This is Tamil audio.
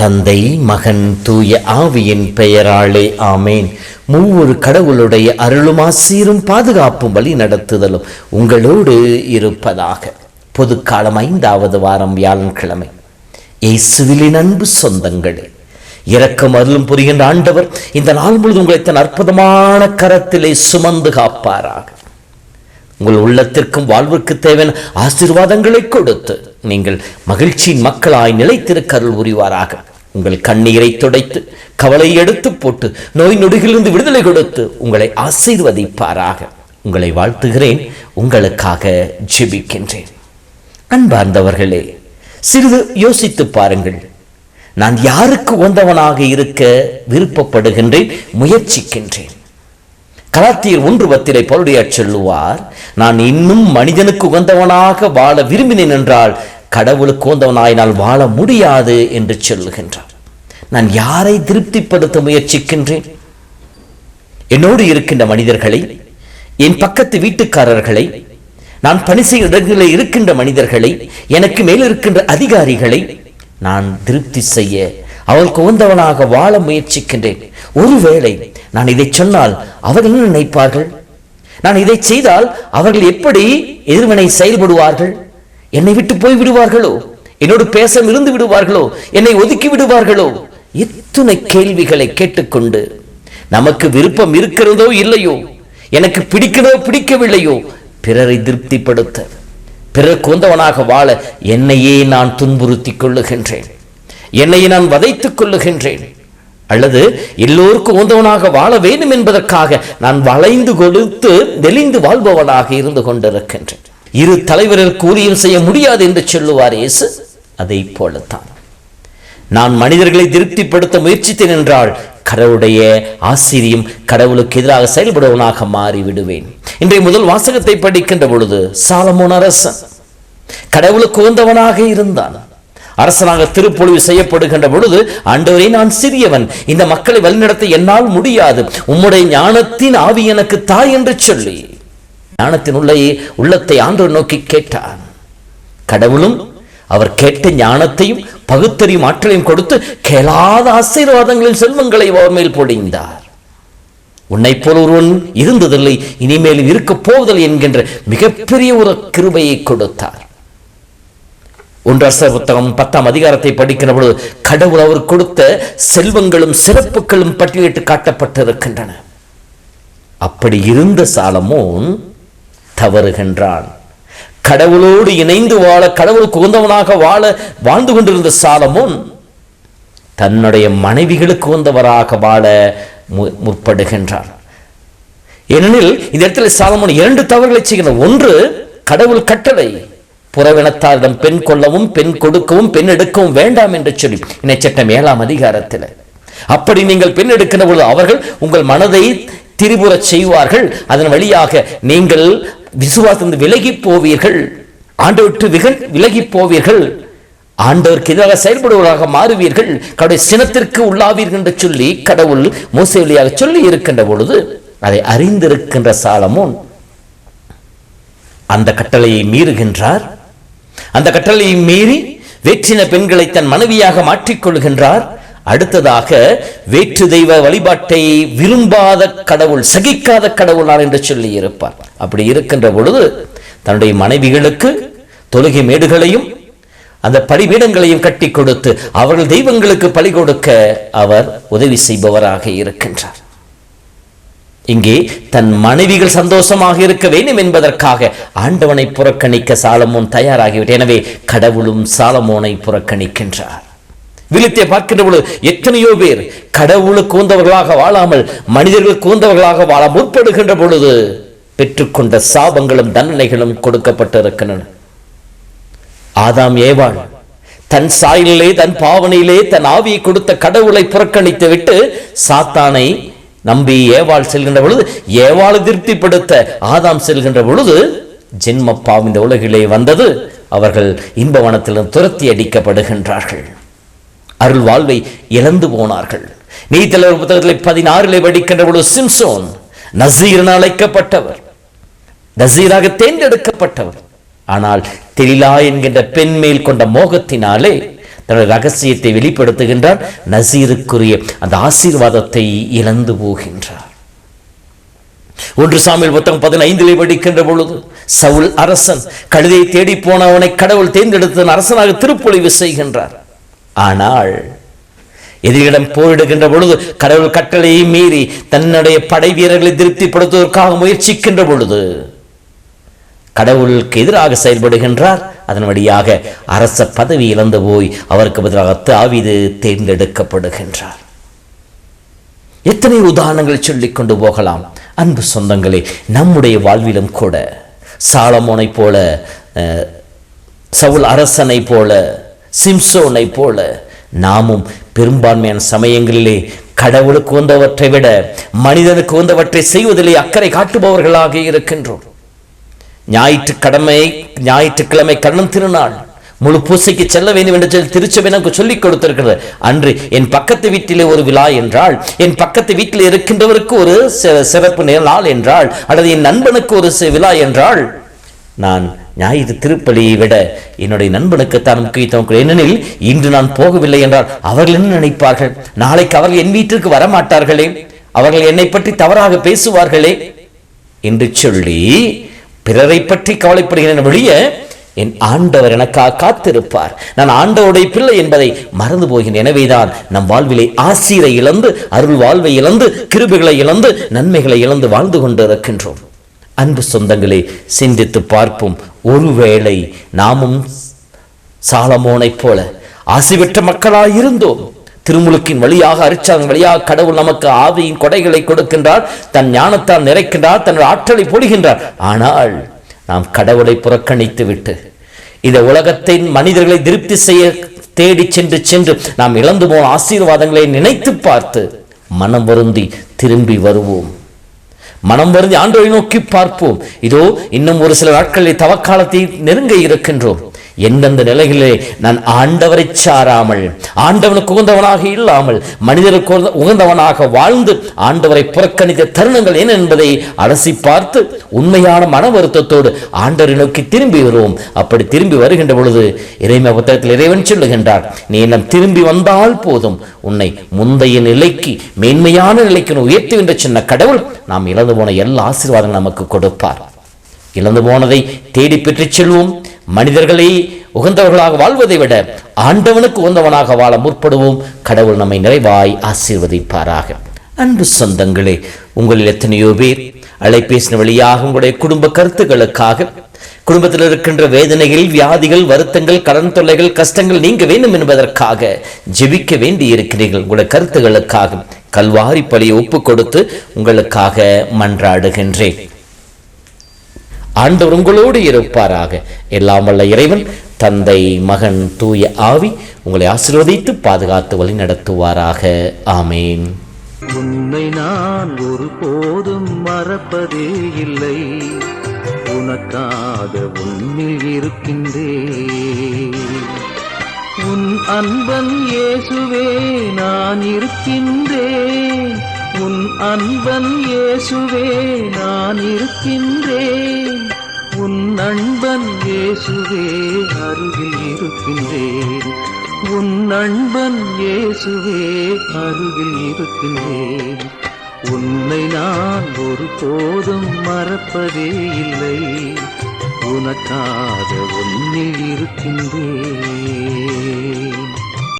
தந்தை மகன் தூய ஆவியின் பெயராலே ஆமேன். மூவொரு கடவுளுடைய அருளும் ஆசீரும் பாதுகாப்பும் வழி நடத்துதலும் உங்களோடு இருப்பதாக. பொதுக்காலம் ஐந்தாவது வாரம் வியாழன்கிழமை. இயேசுவிலின் அன்பு சொந்தங்களே இரக்கம் அருளும் புரிகின்ற ஆண்டவர் இந்த நாள் முழுவதும் உங்களை தன் அற்புதமான கரத்திலே சுமந்து காப்பாராக. உங்கள் உள்ளத்திற்கும் வாழ்விற்கு தேவையான ஆசீர்வாதங்களை கொடுத்து நீங்கள் மகிழ்ச்சியின் மக்களாய் நிலைத்திருக்கருள் உரிவாராக உங்கள் கண்ணீரை துடைத்து கவலை எடுத்து போட்டு நோய் நொடிகளிலிருந்து விடுதலை கொடுத்து உங்களை ஆசீர்வதிப்பாராக. உங்களை வாழ்த்துகிறேன் உங்களுக்காக ஜெபிக்கின்றேன். அன்பார்ந்தவர்களே சிறிது யோசித்து பாருங்கள். நான் யாருக்கு உந்தவனாக இருக்க விருப்பப்படுகின்றேன் முயற்சிக்கின்றேன். கலாத்தியர் ஒன்று பத்திரை பவுடியார் சொல்லுவார் நான் இன்னும் மனிதனுக்கு உகந்தவனாக வாழ விரும்பினேன் என்றால் கடவுளுக்கு உகந்தவனாயினால் வாழ முடியாது என்று சொல்லுகின்றார். நான் யாரை திருப்திப்படுத்த முயற்சிக்கின்றேன்? என்னோடு இருக்கின்ற மனிதர்களை என் பக்கத்து வீட்டுக்காரர்களை நான் பணி செய்யும் இடங்களில் இருக்கின்ற மனிதர்களை எனக்கு மேல் இருக்கின்ற அதிகாரிகளை நான் திருப்தி செய்ய அவளுக்கு உந்தவனாக வாழ முயற்சிக்கின்றேன். ஒருவேளை நான் இதை சொன்னால் அவர்கள் என்ன நினைப்பார்கள்? நான் இதை செய்தால் அவர்கள் எப்படி எதிர்வினை செயல்படுவார்கள்? என்னை விட்டு போய் விடுவார்களோ என்னோடு பேச இருந்து விடுவார்களோ? என்னை ஒதுக்கி விடுவார்களோ? எத்தனை கேள்விகளை கேட்டுக்கொண்டு நமக்கு விருப்பம் இருக்கிறதோ இல்லையோ? எனக்கு பிடிக்கிறதோ பிடிக்கவில்லையோ? பிறரை திருப்திப்படுத்த பிறர் கொந்தவனாக வாழ என்னையே நான் துன்புறுத்திக் கொள்ளுகின்றேன். என்னையே நான் வதைத்துக் கொள்ளுகின்றேன். அல்லது எல்லோருக்கும் உந்தவனாக வாழ வேண்டும் என்பதற்காக நான் வளைந்து கொடுத்து நெளிந்து வாழ்பவனாக இருந்து கொண்டிருக்கின்றேன். இரு தலைவர்களுக்கு ஊதியம் செய்ய முடியாது என்று சொல்லுவார் இயேசு. அதை போலத்தான். நான் மனிதர்களை திருப்திப்படுத்த முயற்சித்தேன் என்றால் கடவுளுடைய ஆசிரியம் கடவுளுக்கு எதிராக செயல்படுவனாக மாறிவிடுவேன். இன்றைய முதல் வாசகத்தை படிக்கின்ற பொழுது சாலமோன் அரசன் கடவுளுக்கு உகந்தவனாக இருந்தான். அரசனாக திருப்பொழிவு செய்யப்படுகின்ற பொழுது ஆண்டவரே நான் சிறியவன். இந்த மக்களை வழிநடத்த என்னால் முடியாது. உம்முடைய ஞானத்தின் ஆவி எனக்கு தாய் என்று சொல்லி ஞானத்தின் உள்ளே உள்ளத்தை ஆண்டு நோக்கி கேட்டான் கடவுளும் அவர் கேட்ட ஞானத்தையும் பகுத்தறியும் ஆற்றலையும் கொடுத்து கேளாத ஆசீர்வாதங்களின் செல்வங்களை அவர் மேல் பொடிந்தார் உன்னை போல் ஒருவன் இருந்ததில்லை இனிமேலும் இருக்கப் போவதில்லை என்கின்ற மிகப்பெரிய ஒரு கிருபையை கொடுத்தார். ஒன்றரசர் புத்தகம் பத்தாம் அதிகாரத்தை படிக்கிற பொழுது கடவுள் அவர் கொடுத்த செல்வங்களும் சிறப்புகளும் பட்டியலிட்டு காட்டப்பட்டிருக்கின்றன. அப்படி இருந்த சாலமோன் தவறுகின்றான். கடவுளோடு இணைந்து வாழ கடவுளுக்கு உகந்தவனாக வாழ வாழ்ந்து கொண்டிருந்த சாலமோன் தன்னுடைய மனைவிகளுக்கு உகந்தவராக வாழ மு- முற்படுகின்றான். ஏனெனில் இந்த இடத்துல சாலமோன் இரண்டு தவறுகளை செய்கிறார் ஒன்று கடவுள் கட்டளை. புறவினத்தாரிடம் பெண் கொள்ளவும் பெண் கொடுக்கவும் பெண் எடுக்கவும் வேண்டாம் என்று சொல்லி இணைச்சட்டம் ஏழாம் அதிகாரத்தில். அப்படி நீங்கள் பெண் எடுக்கிற பொழுது அவர்கள் உங்கள் மனதை திரிபுறச் செய்வார்கள். அதன் வழியாக நீங்கள் விசுவாசம் விலகி போவீர்கள் ஆண்டு விட்டு விகன் விலகி போவீர்கள் ஆண்டவருக்கு எதிராக செயல்படுவதாக மாறுவீர்கள். கடவுள் சினத்திற்கு உள்ளாவீர்கள் என்று சொல்லி கடவுள் மூசை வழியாக சொல்லி இருக்கின்ற பொழுது அதை அறிந்திருக்கின்ற சாலமோன் அந்த கட்டளையை மீறுகின்றார். அந்த கட்டளையை மீறி வேற்றின பெண்களை தன் மனைவியாக மாற்றிக்கொள்கின்றார். அடுத்ததாக வேற்று தெய்வ வழிபாட்டை விரும்பாத கடவுள் சகிக்காத கடவுளார் என்று சொல்லி இருப்பார். அப்படி இருக்கின்ற பொழுது தன்னுடைய மனைவிகளுக்கு தொழுகை மேடுகளையும் அந்த பலிபீடங்களையும் கட்டி கொடுத்து அவர்கள் தெய்வங்களுக்கு பலி கொடுக்க அவர் உதவி செய்பவராக இருக்கின்றார். இங்கே தன் மனைவிகள் சந்தோஷமாக இருக்க வேண்டும் என்பதற்காக ஆண்டவனை புறக்கணிக்க சாலமோன் தயாராகிவிட்டார். எனவே கடவுளும் சாலமோனை புறக்கணிக்கின்றார். விழித்தே பார்க்கின்ற பொழுது எத்தனையோ பேர் கடவுளுக்கு கூந்தவர்களாக வாழாமல் மனிதர்களுக்கு கூந்தவர்களாக வாழ முற்படுகின்ற பொழுது பெற்றுக்கொண்ட சாபங்களும் தண்டனைகளும் கொடுக்கப்பட்டிருக்கின்றன. ஆதாம் ஏவாள் தன் சாயலிலே தன் பாவனையிலே தன் ஆவியை கொடுத்த கடவுளை புறக்கணித்து விட்டு சாத்தானை நம்பி ஏவாள் செல்கின்ற பொழுது ஏவாளை திருப்திப்படுத்த ஆதாம் செல்கின்ற பொழுது ஜென்ம இந்த உலகிலே வந்தது. அவர்கள் இன்பவனத்திலும் துரத்தி அடிக்கப்படுகின்றார்கள் அருள் வாழ்வை இழந்து போனார்கள். நீதித்தலைவர் புத்தகத்தில் பதினாறிலே படிக்கின்ற பொழுது சிம்சோன் நசீர் அழைக்கப்பட்டவர். நசீராக தேர்ந்தெடுக்கப்பட்டவர். ஆனால் தெளிலா என்கின்ற பெண் மேல் கொண்ட மோகத்தினாலே தன்னுடைய ரகசியத்தை வெளிப்படுத்துகின்றார். நசீருக்குரிய அந்த ஆசீர்வாதத்தை இழந்து போகின்றார். ஒன்று சாமியில் புத்தகம் பதினைந்திலே படிக்கின்ற பொழுது சவுல் அரசன் கழுதை தேடி போன அவனை கடவுள் தேர்ந்தெடுத்து அரசனாக திருப்பொழிவு செய்கின்றார். ஆனால் எதிரிடம் போரிடுகின்ற பொழுது கடவுள் கட்டளையை மீறி தன்னுடைய படை வீரர்களை திருப்திப்படுத்துவதற்காக முயற்சிக்கின்ற பொழுது கடவுளுக்கு எதிராக செயல்படுகின்றார். அதன் வழியாக அரச பதவி இழந்து போய் அவருக்கு பதிலாக தாவிது தேர்ந்தெடுக்கப்படுகின்றார். எத்தனை உதாரணங்கள் சொல்லிக் கொண்டு போகலாம். அன்பு சொந்தங்களே நம்முடைய வாழ்விலும் கூட சாலமோனை போல அஹ், சவுல் அரசனை போல சிம்சோனை போல நாமும் பெரும்பான்மையான சமயங்களிலே கடவுளுக்கு வந்தவற்றை விட மனிதனுக்கு வந்தவற்றை செய்வதிலே அக்கறை காட்டுபவர்களாக இருக்கின்றோம். ஞாயிற்றுக்கிழமை ஞாயிற்றுக்கிழமை கண்ணன் திருநாள் முழு பூசைக்கு செல்ல வேண்டும் என்று சொல்லி திருச்சபை எனக்கு சொல்லிக் கொடுத்திருக்கிறது. அன்று என் பக்கத்து வீட்டிலே ஒரு விழா என்றால் என் பக்கத்து வீட்டில் இருக்கின்றவருக்கு ஒரு சிறப்பு நாள் என்றால் அல்லது என் நண்பனுக்கு ஒரு விழா என்றால் நான் ஞாயிறு திருப்பலியை விட என்னுடைய நண்பனுக்குத்தான் முக்கியத்துவம் ஏனெனில் இன்று நான் போகவில்லை என்றால் அவர்கள் என்ன நினைப்பார்கள்? நாளைக்கு அவர்கள் என் வீட்டிற்கு வரமாட்டார்களே? அவர்கள் என்னை பற்றி தவறாக பேசுவார்களே? என்று சொல்லி பிறரை பற்றி கவலைப்படுகிறேன் வழிய என் ஆண்டவர் எனக்காக காத்திருப்பார். நான் ஆண்டவருடைய பிள்ளை என்பதை மறந்து போகிறேன். எனவேதான் நம் வாழ்விலே ஆசீரை இழந்து அருள் வாழ்வை இழந்து கிருபிகளை இழந்து நன்மைகளை இழந்து வாழ்ந்து கொண்டிருக்கின்றோம். அன்பு சொந்தங்களை சிந்தித்து பார்ப்போம். ஒருவேளை நாமும் சாலமோனைப் போல ஆசிவிட்ட பெற்ற மக்களாய் இருந்தோம். திருமுழுக்கின் வழியாக அரிச்சாதன் வழியாக கடவுள் நமக்கு ஆவியின் கொடைகளை கொடுக்கின்றார் தன் ஞானத்தால் நிறைக்கின்றார் தன் ஆற்றலை பொழிகின்றார். ஆனால் நாம் கடவுளை புறக்கணித்து விட்டு இந்த உலகத்தின் மனிதர்களை திருப்தி செய்ய தேடி சென்று சென்று நாம் இழந்து போன ஆசீர்வாதங்களை நினைத்து பார்த்து மனம் வருந்தி திரும்பி வருவோம். மனம் வருந்தி ஆண்டோரை நோக்கி பார்ப்போம். இதோ இன்னும் ஒரு சில நாட்களில் தவக்காலத்தை நெருங்க இருக்கின்றோம். எந்தெந்த நிலைகளிலே நான் ஆண்டவரை சாராமல் ஆண்டவனுக்கு உகந்தவனாக இல்லாமல் மனிதருக்கு உகந்தவனாக வாழ்ந்து ஆண்டவரை புறக்கணித்த தருணங்கள் என்ன என்பதை அலசி பார்த்து உண்மையான மன வருத்தத்தோடு ஆண்டவரை நோக்கி திரும்பி வருவோம். அப்படி திரும்பி வருகின்ற பொழுது இறைமை புத்தகத்தில் இறைவன் சொல்லுகின்றார் நீ என்னம் திரும்பி வந்தால் போதும். உன்னை முந்தைய நிலைக்கு மேன்மையான நிலைக்கு உயர்த்துகின்ற சின்ன கடவுள் நாம் இழந்து போன எல்லா ஆசீர்வாதங்களும் நமக்கு கொடுப்பார். இழந்து போனதை தேடி பெற்றுச் செல்வோம். மனிதர்களை உகந்தவர்களாக வாழ்வதை விட ஆண்டவனுக்கு உகந்தவனாக வாழ முற்படுவோம். கடவுள் நம்மை நிறைவாய் ஆசீர்வதிப்பாராக. அன்பு சொந்தங்களே உங்களில் எத்தனையோ பேர் அலைபேசின வழியாக உங்களுடைய குடும்ப கருத்துக்களுக்காக குடும்பத்தில் இருக்கின்ற வேதனைகள் வியாதிகள் வருத்தங்கள் கடன் தொல்லைகள் கஷ்டங்கள் நீங்க வேண்டும் என்பதற்காக ஜெபிக்க வேண்டி இருக்கிறீர்கள் உங்களுடைய கருத்துக்களுக்காக கல்வாரி பலியை ஒப்பு கொடுத்து உங்களுக்காக மன்றாடுகின்றேன். ஆண்டவர் உங்களோடு இருப்பாராக. எல்லாம் வல்ல இறைவன் தந்தை மகன் தூய ஆவி உங்களை ஆசீர்வதித்து பாதுகாத்து வழி நடத்துவாராக. ஆமேன். உன்னை நான் ஒரு போதும் மறப்பதே இல்லை. உனக்காக உன்னில் இருக்கின்றேன். உன் அன்பன் இயேசுவே நான் இருக்கின்றேன். உன் அன்பன் இயேசுவே நான் இருக்கின்றேன். நண்பன் இயேசுவே அருகில் இருக்கின்றேன். உன் நண்பன் இயேசுவே அருகில் இருக்கின்றேன். உன்னை நான் ஒரு போதும் மறப்பதே இல்லை. உனக்காக உன்னில் இருக்கின்றேன்.